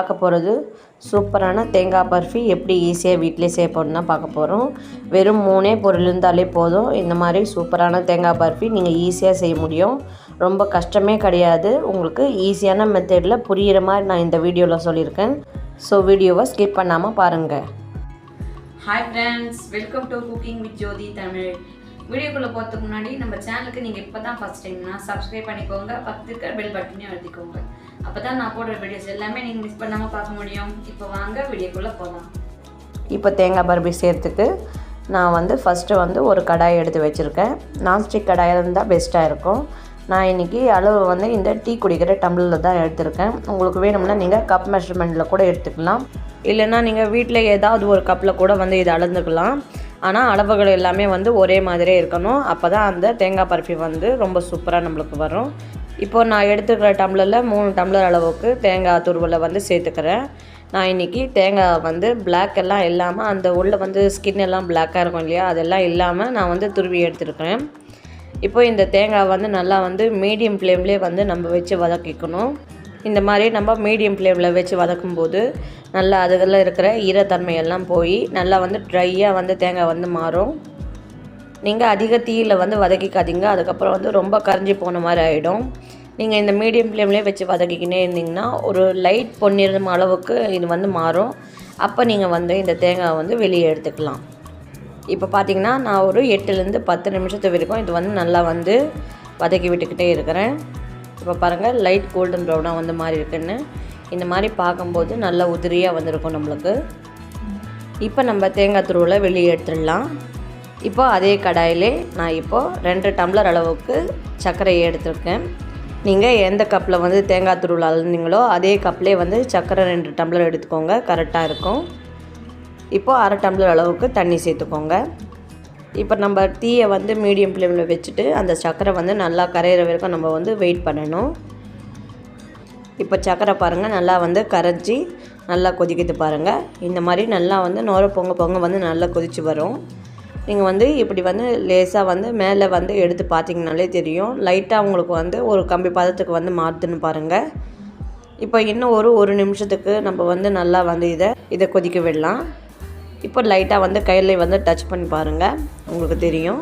பார்க்க போகிறது சூப்பரான தேங்காய் பர்ஃபி எப்படி ஈஸியாக வீட்டிலே செய்ய தான் பார்க்க போகிறோம் வெறும் மூணே பொருள் இருந்தாலே போதும். இந்த மாதிரி சூப்பரான தேங்காய் பர்ஃபி நீங்கள் ஈஸியாக செய்ய முடியும். ரொம்ப கஷ்டமே கிடையாது. உங்களுக்கு ஈஸியான மெத்தடில் புரிகிற மாதிரி நான் இந்த வீடியோவில் சொல்லியிருக்கேன். ஸோ வீடியோவை ஸ்கிப் பண்ணாமல் பாருங்கள் hi friends welcome to cooking with Jothi Tamil வீடியோக்குள்ளே போகிறதுக்கு முன்னாடி நம்ம சேனலுக்கு நீங்கள் இப்போ தான் ஃபஸ்ட் டைம்னா சப்ஸ்கிரைப் பண்ணிக்கோங்க பக்கத்து பெல் பட்டனையும் எழுதிக்கோங்க அப்போ தான் நான் போடுற வீடியோஸ் எல்லாமே நீங்கள் மிஸ் பண்ணாமல் பார்க்க முடியும். இப்போ வாங்க வீடியோக்குள்ளே போகலாம் இப்போ தேங்காய் பர்பி செய்கிறதுக்கு நான் வந்து ஃபஸ்ட்டு வந்து ஒரு கடாய் எடுத்து வச்சுருக்கேன். நான்ஸ்டிக் கடாயில் இருந்தால் பெஸ்ட்டாக இருக்கும். நான் இன்றைக்கி அளவு வந்து இந்த டீ குடிக்கிற டம்ளரில் தான் எடுத்திருக்கேன். உங்களுக்கு வேணும்னா நீங்கள் கப் மெஷர்மெண்ட்டில் கூட எடுத்துக்கலாம். இல்லைன்னா நீங்கள் வீட்டில் ஏதாவது ஒரு கப்பில் கூட வந்து இதை அளந்துக்கலாம். ஆனால் அளவுகள் எல்லாமே வந்து ஒரே மாதிரியே இருக்கணும். அப்போ தான் அந்த தேங்காய் பருப்பி வந்து ரொம்ப சூப்பராக நம்மளுக்கு வரும். இப்போ நான் எடுத்துக்கிற டம்ளரில் மூணு டம்ளர் அளவுக்கு தேங்காய் துருவலை வந்து சேர்த்துக்கிறேன். நான் இன்றைக்கி தேங்காய் வந்து பிளாக் எல்லாம் இல்லாமல் அந்த உள்ளே வந்து ஸ்கின் எல்லாம் பிளாக்காக இருக்கும் இல்லையா? அதெல்லாம் இல்லாமல் நான் வந்து துருவி எடுத்துருக்கிறேன். இப்போ இந்த தேங்காய் வந்து நல்லா வந்து மீடியம் ஃப்ளேம்லேயே வந்து நம்ம வச்சு வதக்கிக்கணும். இந்த மாதிரி நம்ம மீடியம் ஃப்ளேமில் வச்சு வதக்கும்போது நல்லா அதில் இருக்கிற ஈரத்தன்மையெல்லாம் போய் நல்லா வந்து ட்ரையாக வந்து தேங்காய் வந்து மாறும். நீங்கள் அதிக தீயில் வந்து வதக்கிக்காதீங்க. அதுக்கப்புறம் வந்து ரொம்ப கரைஞ்சி போன மாதிரி ஆகிடும் நீங்கள் இந்த மீடியம் ஃப்ளேம்லேயே வச்சு வதக்கிக்கினே இருந்தீங்கன்னா ஒரு லைட் பொன்னிறம் அளவுக்கு இது வந்து மாறும். அப்போ நீங்கள் வந்து இந்த தேங்காய் வந்து வெளியே எடுத்துக்கலாம். இப்போ பார்த்தீங்கன்னா நான் ஒரு எட்டுலேருந்து பத்து நிமிஷத்து வரைக்கும் இது வந்து நல்லா வந்து வதக்கி விட்டுக்கிட்டே இருக்கிறேன். இப்போ பாருங்கள் லைட் கோல்டன் ப்ரௌனாக வந்து மாறி இருக்குன்னு. இந்த மாதிரி பார்க்கும்போது நல்லா உதிரியாக வந்திருக்கும் நம்மளுக்கு. இப்போ நம்ம தேங்காய் துருவில் வெளியே எடுத்துடலாம். இப்போ அதே கடாயிலே நான் இப்போது ரெண்டு டம்ளர் அளவுக்கு சர்க்கரையை எடுத்திருக்கேன். நீங்கள் எந்த கப்பில் வந்து தேங்காய் துருவல் அழுந்தீங்களோ அதே கப்லேயே வந்து சர்க்கரை ரெண்டு டம்ளர் எடுத்துக்கோங்க. கரெக்டாக இருக்கும். இப்போது அரை டம்ளர் அளவுக்கு தண்ணி சேர்த்துக்கோங்க. இப்போ நம்ம தீயை வந்து மீடியம் ஃப்ளேமில் வச்சுட்டு அந்த சர்க்கரை வந்து நல்லா கரையிற வரைக்கும் நம்ம வந்து வெயிட் பண்ணணும். இப்போ சர்க்கரை பாருங்கள் நல்லா வந்து கரைஞ்சி நல்லா கொதிக்குது பாருங்கள் இந்த மாதிரி நல்லா வந்து நோர பொங்க பொங்க வந்து நல்லா கொதிச்சு வரும். நீங்கள் வந்து இப்படி வந்து லேசாக வந்து மேலே வந்து எடுத்து பார்த்தீங்கனாலே தெரியும். லைட்டாக உங்களுக்கு வந்து ஒரு கம்பி பதத்துக்கு வந்து மாற்றுன்னு பாருங்கள் இப்போ இன்னும் ஒரு ஒரு நிமிஷத்துக்கு நம்ம வந்து நல்லா வந்து இதை இதை கொதிக்க விடலாம். இப்போ லைட்டாக வந்து கையில் வந்து டச் பண்ணி பாருங்கள் உங்களுக்கு தெரியும்.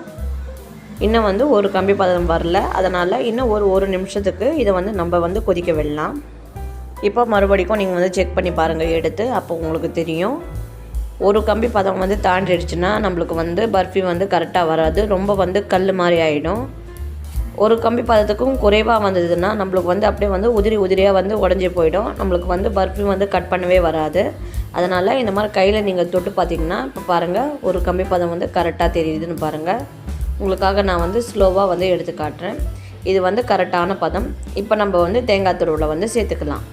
இன்னும் வந்து ஒரு கம்பி பதம் வரல. அதனால் இன்னும் ஒரு ஒரு நிமிஷத்துக்கு இதை வந்து நம்ம வந்து கொதிக்க விடலாம். இப்போ மறுபடிக்கும் நீங்கள் வந்து செக் பண்ணி பாருங்கள் எடுத்து. அப்போ உங்களுக்கு தெரியும். ஒரு கம்பி பதம் வந்து தாண்டிடுச்சுன்னா நம்மளுக்கு வந்து பர்ஃபி வந்து கரெக்டாக வராது. ரொம்ப வந்து கல் மாதிரி ஆகிடும் ஒரு கம்பி பதத்துக்கும் குறைவாக வந்ததுன்னா நம்மளுக்கு வந்து அப்படியே வந்து உதிரி உதிரியாக வந்து உடஞ்சி போயிடும். நம்மளுக்கு வந்து பர்ஃபி வந்து கட் பண்ணவே வராது. அதனால் இந்த மாதிரி கையில் நீங்கள் தொட்டு பார்த்தீங்கன்னா இப்போ பாருங்கள் ஒரு கம்பி பதம் வந்து கரெக்டாக தெரியுதுன்னு பாருங்கள் உங்களுக்காக நான் வந்து ஸ்லோவாக வந்து எடுத்து காட்டுறேன். இது வந்து கரெக்டான பதம். இப்போ நம்ம வந்து தேங்காய் துருவில் வந்து சேர்த்துக்கலாம்.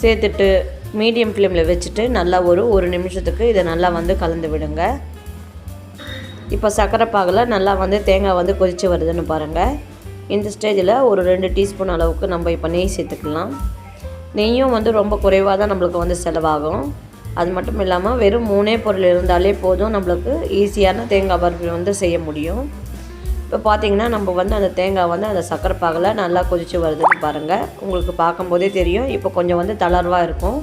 சேர்த்துட்டு மீடியம் ஃப்ளேமில் வச்சுட்டு நல்லா ஒரு ஒரு நிமிஷத்துக்கு இதை நல்லா வந்து கலந்து விடுங்க. இப்போ சர்க்கரை பாகில் நல்லா வந்து தேங்காய் வந்து கொதித்து வருதுன்னு பாருங்கள் இந்த ஸ்டேஜில் ஒரு ரெண்டு டீஸ்பூன் அளவுக்கு நம்ம இப்போ நெய் சேர்த்துக்கலாம். நெய்யும் வந்து ரொம்ப குறைவாக தான் நம்மளுக்கு வந்து செலவாகும். அது மட்டும் இல்லாமல் வெறும் மூணே பொருள் இருந்தாலே போதும் நம்மளுக்கு ஈஸியான தேங்காய் பர்ஃபி வந்து செய்ய முடியும். இப்போ பார்த்தீங்கன்னா நம்ம வந்து அந்த தேங்காய் வந்து அந்த சக்கரை பாகில் நல்லா கொதித்து வருதுன்னு பாருங்கள் உங்களுக்கு பார்க்கும்போதே தெரியும். இப்போ கொஞ்சம் வந்து தளர்வாக இருக்கும்.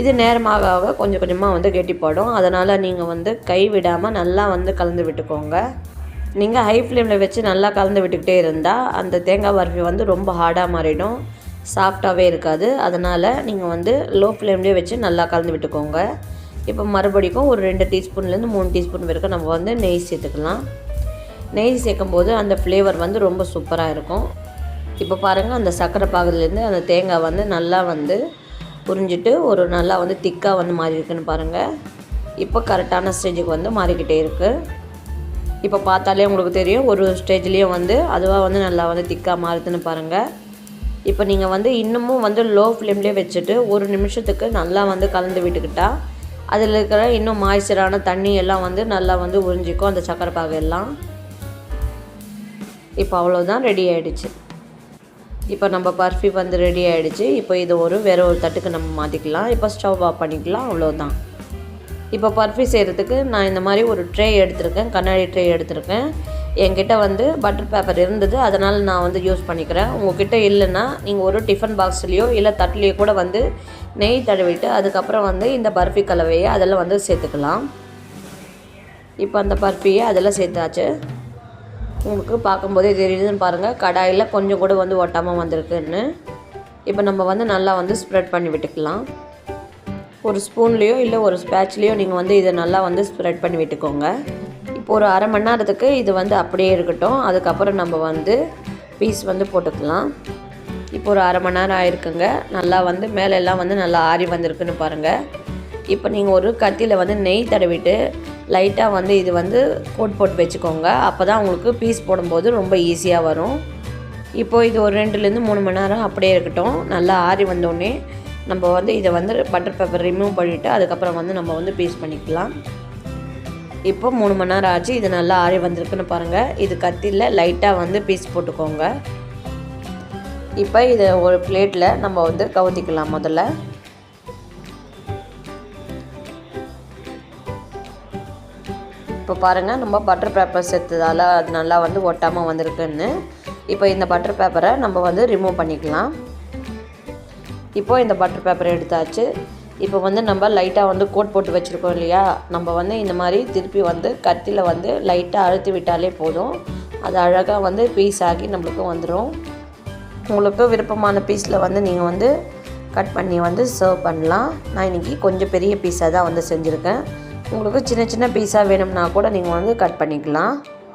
இது நேரமாக ஆக கொஞ்சம் கொஞ்சமாக வந்து கெட்டிப்படும். அதனால் நீங்கள் வந்து கை விடாமல் நல்லா வந்து கலந்து விட்டுக்கோங்க. நீங்கள் ஹை ஃப்ளேமில் வச்சு நல்லா கலந்து விட்டுக்கிட்டே இருந்தால் அந்த தேங்காய் பர்ஃபி வந்து ரொம்ப ஹார்டாக மாறிடும். சாஃப்டாகவே இருக்காது. அதனால் நீங்கள் வந்து லோ ஃப்ளேம்லேயே வச்சு நல்லா கலந்து விட்டுக்கோங்க. இப்போ மறுபடிக்கும் ஒரு ரெண்டு டீஸ்பூன்லேருந்து மூணு டீஸ்பூன் வரைக்கும் நம்ம வந்து நெய் சேர்த்துக்கலாம். நெய் சேர்க்கும் போது அந்த ஃப்ளேவர் வந்து ரொம்ப சூப்பராக இருக்கும். இப்போ பாருங்கள் அந்த சர்க்கரை பாகத்துலேருந்து அந்த தேங்காய் வந்து நல்லா வந்து புரிஞ்சுட்டு ஒரு நல்லா வந்து திக்காக வந்து மாறி இருக்குன்னு பாருங்கள் இப்போ கரெக்டான ஸ்டேஜுக்கு வந்து மாறிக்கிட்டே இருக்குது இப்போ பார்த்தாலே உங்களுக்கு தெரியும் ஒரு ஸ்டேஜ்லேயும் வந்து அதுவாக வந்து நல்லா வந்து திக்காக மாறுதுன்னு பாருங்கள் இப்போ நீங்கள் வந்து இன்னமும் வந்து லோ ஃப்ளேம்லேயே வச்சுட்டு ஒரு நிமிஷத்துக்கு நல்லா வந்து கலந்து விட்டுக்கிட்டா அதில் இருக்கிற இன்னும் மாய்ச்சரான தண்ணி எல்லாம் வந்து நல்லா வந்து உறிஞ்சிக்கும் அந்த சக்கரை பாகு எல்லாம். இப்போ அவ்வளோதான் ரெடி ஆகிடுச்சு இப்போ நம்ம பர்ஃபி வந்து ரெடி ஆகிடுச்சு இப்போ இது ஒரு வேறு ஒரு தட்டுக்கு நம்ம மாற்றிக்கலாம் இப்போ ஸ்டவ் ஆஃப் பண்ணிக்கலாம். அவ்வளோதான் இப்போ பர்ஃபி செய்கிறதுக்கு நான் இந்த மாதிரி ஒரு ட்ரே எடுத்திருக்கேன். கண்ணாடி ட்ரே எடுத்திருக்கேன். என்கிட்ட வந்து பட்டர் பேப்பர் இருந்தது. அதனால் நான் வந்து யூஸ் பண்ணிக்கிறேன். உங்ககிட்ட இல்லைன்னா நீங்கள் ஒரு டிஃபன் பாக்ஸ்லேயோ இல்லை தட்டுலேயோ கூட வந்து நெய் தடவிட்டு அதுக்கப்புறம் வந்து இந்த பர்ஃபி கலவையை அதில் வந்து சேர்த்துக்கலாம். இப்போ அந்த பர்ஃபியை அதில் சேர்த்தாச்சு. உங்களுக்கு பார்க்கும்போதே தெரியுதுன்னு பாருங்கள் கடாயில் கொஞ்சம் கூட வந்து ஒட்டாமல் வந்திருக்குன்னு. இப்போ நம்ம வந்து நல்லா வந்து ஸ்ப்ரெட் பண்ணி விட்டுக்கலாம். ஒரு ஸ்பூன்லேயோ இல்லை ஒரு ஸ்பேட்ச்லேயோ நீங்கள் வந்து இதை நல்லா வந்து ஸ்ப்ரெட் பண்ணி விட்டுக்கோங்க. இப்போ ஒரு அரை மணி நேரத்துக்கு இது வந்து அப்படியே இருக்கட்டும். அதுக்கப்புறம் நம்ம வந்து பீஸ் வந்து போட்டுக்கலாம். இப்போ ஒரு அரை மணி நேரம் ஆயிருக்குங்க. நல்லா வந்து மேலே எல்லாம் வந்து நல்லா ஆறி வந்திருக்குன்னு பாருங்கள் இப்போ நீங்கள் ஒரு கத்தியில் வந்து நெய் தடவிட்டு லைட்டாக வந்து இது வந்து கோட் போட்டு வச்சுக்கோங்க. அப்போ தான் உங்களுக்கு பீஸ் போடும்போது ரொம்ப ஈஸியாக வரும். இப்போது இது ஒரு ரெண்டுலேருந்து மூணு மணி நேரம் அப்படியே இருக்கட்டும். நல்லா ஆறி வந்தோடனே நம்ம வந்து இதை வந்து பட்டர் பேப்பர் ரிமூவ் பண்ணிவிட்டு அதுக்கப்புறம் வந்து நம்ம வந்து பீஸ் பண்ணிக்கலாம். இப்போ மூணு மணி நேரம் ஆச்சு. இது நல்லா ஆறி வந்திருக்குன்னு பாருங்கள் இது கத்தியில் லைட்டாக வந்து பீஸ் போட்டுக்கோங்க. இப்போ இதை ஒரு பிளேட்டில் நம்ம வந்து கவுத்திக்கலாம் முதல்ல. இப்போ பாருங்கள் நம்ம பட்டர் பேப்பர் சேர்த்ததால் அது நல்லா வந்து ஒட்டாமல் வந்திருக்குன்னு. இப்போ இந்த பட்டர் பேப்பரை நம்ம வந்து ரிமூவ் பண்ணிக்கலாம். இப்போது இந்த பட்டர் பேப்பரை எடுத்தாச்சு. இப்போ வந்து நம்ம லைட்டாக வந்து கோட் போட்டு வச்சுருக்கோம் இல்லையா? நம்ம வந்து இந்த மாதிரி திருப்பி வந்து கத்தியில் வந்து லைட்டாக அழுத்தி விட்டாலே போதும். அது அழகாக வந்து பீஸ் ஆகி நம்மளுக்கு வந்துடும் உங்களுக்கு விருப்பமான பீஸில் வந்து நீங்கள் வந்து கட் பண்ணி வந்து சர்வ் பண்ணலாம். நான் இன்றைக்கி கொஞ்சம் பெரிய பீஸாக தான் வந்து செஞ்சுருக்கேன். உங்களுக்கு சின்ன சின்ன பீஸாக வேணும்னா கூட நீங்கள் வந்து கட் பண்ணிக்கலாம்.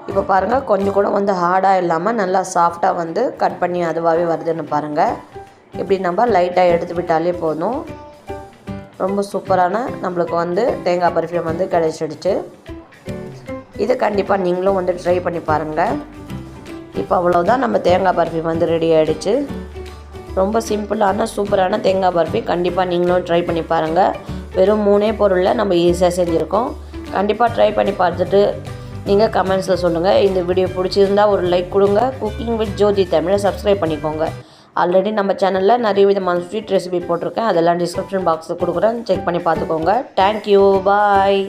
இப்போ பாருங்கள் கொஞ்சம் கூட வந்து ஹார்டாக இல்லாமல் நல்லா சாஃப்டாக வந்து கட் பண்ணி அதுவாகவே வருதுன்னு பாருங்கள் இப்படி நம்ம லைட்டாக எடுத்து விட்டாலே போதும். ரொம்ப சூப்பரான நம்மளுக்கு வந்து தேங்காய் பர்ஃப்யூம் வந்து கிடைச்சிடுச்சு. இது கண்டிப்பாக நீங்களும் வந்து ட்ரை பண்ணி பாருங்கள் இப்போ அவ்வளோதான் நம்ம தேங்காய் பர்ஃபி வந்து ரெடி ஆகிடுச்சு ரொம்ப சிம்பிளான சூப்பரான தேங்காய் பர்ஃபி கண்டிப்பாக நீங்களும் ட்ரை பண்ணி பாருங்கள் வெறும் மூணே பொருளில் நம்ம ஈஸியாக செஞ்சுருக்கோம். கண்டிப்பாக ட்ரை பண்ணி பார்த்துட்டு நீங்கள் கமெண்ட்ஸில் சொல்லுங்கள் இந்த வீடியோ பிடிச்சிருந்தா ஒரு லைக் கொடுங்க. குக்கிங் வித் ஜோதி தமிழை சப்ஸ்கிரைப் பண்ணிக்கோங்க. ஆல்ரெடி நம்ம சேனலில் நிறைய விதமான ஸ்வீட் ரெசிபி போட்டிருக்கேன். அதெல்லாம் டிஸ்கிரிப்ஷன் பாக்ஸில் கொடுக்குறேன். செக் பண்ணி பார்த்துக்கோங்க. Thank you bye